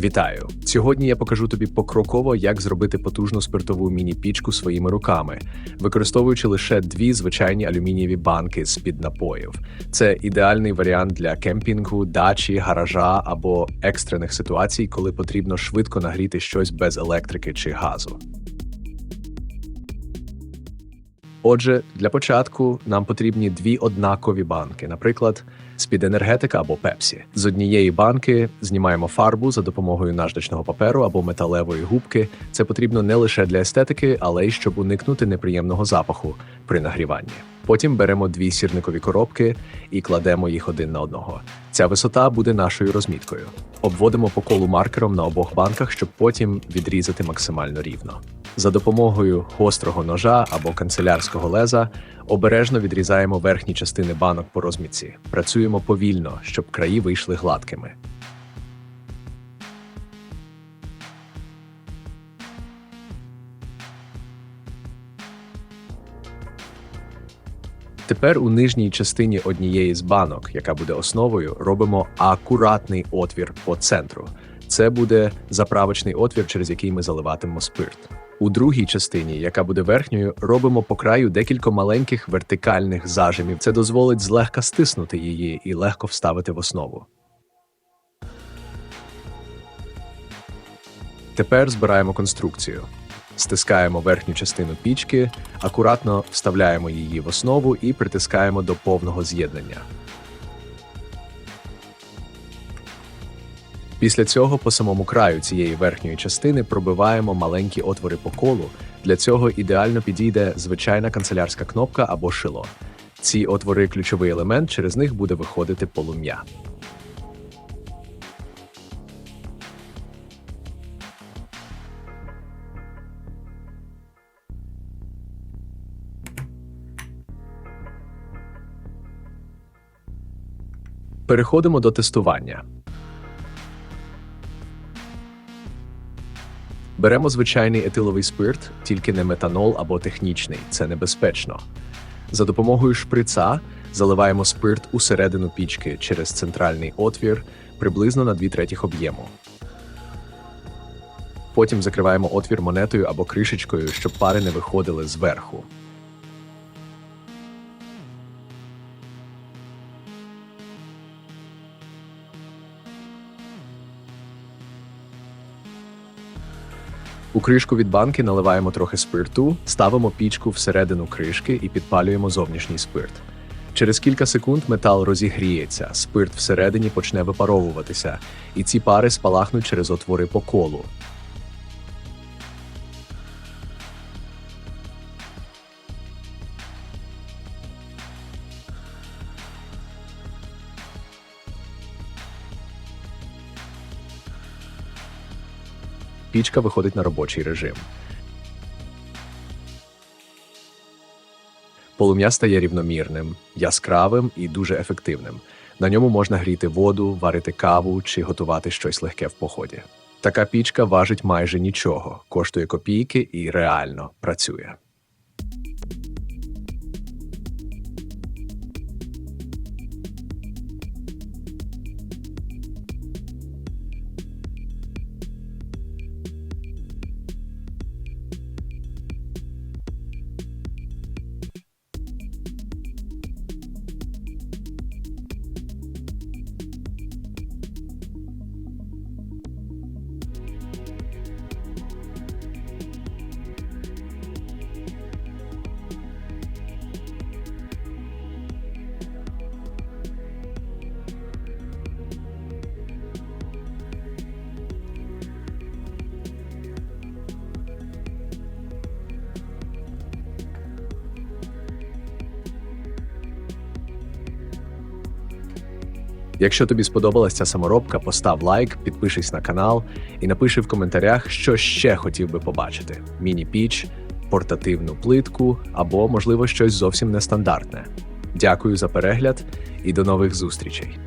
Вітаю! Сьогодні я покажу тобі покроково, як зробити потужну спиртову міні-пічку своїми руками, використовуючи лише дві звичайні алюмінієві банки з-під напоїв. Це ідеальний варіант для кемпінгу, дачі, гаража або екстрених ситуацій, коли потрібно швидко нагріти щось без електрики чи газу. Отже, для початку нам потрібні дві однакові банки, наприклад, з-під енергетика або пепсі. З однієї банки знімаємо фарбу за допомогою наждачного паперу або металевої губки. Це потрібно не лише для естетики, але й щоб уникнути неприємного запаху при нагріванні. Потім беремо дві сірникові коробки і кладемо їх один на одного. Ця висота буде нашою розміткою. Обводимо по колу маркером на обох банках, щоб потім відрізати максимально рівно. За допомогою гострого ножа або канцелярського леза обережно відрізаємо верхні частини банок по розмітці. Працюємо повільно, щоб краї вийшли гладкими. Тепер у нижній частині однієї з банок, яка буде основою, робимо акуратний отвір по центру. Це буде заправочний отвір, через який ми заливатимемо спирт. У другій частині, яка буде верхньою, робимо по краю декілька маленьких вертикальних зажимів. Це дозволить злегка стиснути її і легко вставити в основу. Тепер збираємо конструкцію. Стискаємо верхню частину пічки, акуратно вставляємо її в основу і притискаємо до повного з'єднання. Після цього по самому краю цієї верхньої частини пробиваємо маленькі отвори по колу. Для цього ідеально підійде звичайна канцелярська кнопка або шило. Ці отвори ключовий елемент, через них буде виходити полум'я. Переходимо до тестування. Беремо звичайний етиловий спирт, тільки не метанол або технічний, це небезпечно. За допомогою шприца заливаємо спирт усередину пічки через центральний отвір приблизно на 2 третіх об'єму. Потім закриваємо отвір монетою або кришечкою, щоб пари не виходили зверху. У кришку від банки наливаємо трохи спирту, ставимо пічку всередину кришки і підпалюємо зовнішній спирт. Через кілька секунд метал розігріється, спирт всередині почне випаровуватися, і ці пари спалахнуть через отвори по колу. Пічка виходить на робочий режим. Полум'я стає рівномірним, яскравим і дуже ефективним. На ньому можна гріти воду, варити каву чи готувати щось легке в поході. Така пічка важить майже нічого, коштує копійки і реально працює. Якщо тобі сподобалася ця саморобка, постав лайк, підпишись на канал і напиши в коментарях, що ще хотів би побачити: міні-піч, портативну плитку або, можливо, щось зовсім нестандартне. Дякую за перегляд і до нових зустрічей!